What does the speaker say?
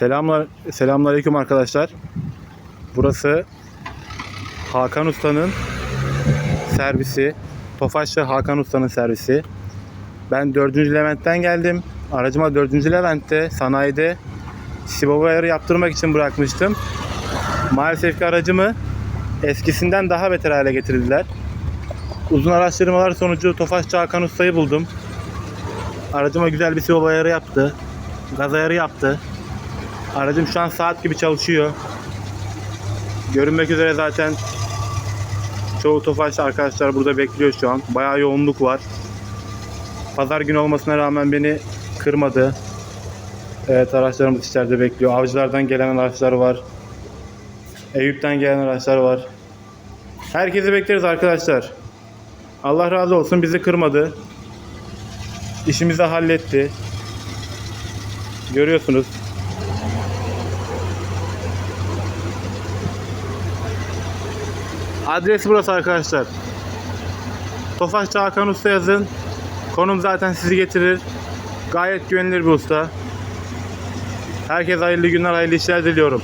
Selamlar, selamünaleyküm arkadaşlar. Burası Hakan Usta'nın servisi. Tofaşçı Hakan Usta'nın servisi. Ben 4. Levent'ten geldim. Aracıma 4. Levent'te sanayide Sibop ayarı yaptırmak için bırakmıştım. Maalesef ki aracımı eskisinden daha beter hale getirdiler. Uzun araştırmalar sonucu Tofaşçı Hakan Usta'yı buldum. Aracıma güzel bir Sibop ayarı yaptı. Gaz ayarı yaptı. Aracım şu an saat gibi çalışıyor. Görünmek üzere zaten çoğu Tofaşlı arkadaşlar burada bekliyor şu an. Bayağı yoğunluk var. Pazar günü olmasına rağmen beni kırmadı. Evet araçlarımız içeride bekliyor. Avcılardan gelen araçlar var. Eyüp'ten gelen araçlar var. Herkesi bekleriz arkadaşlar. Allah razı olsun bizi kırmadı. İşimizi halletti. Görüyorsunuz. Adres burası arkadaşlar. Tofaşçı Hakan Usta yazın. Konum zaten sizi getirir. Gayet güvenilir bir usta. Herkese hayırlı günler, hayırlı işler diliyorum.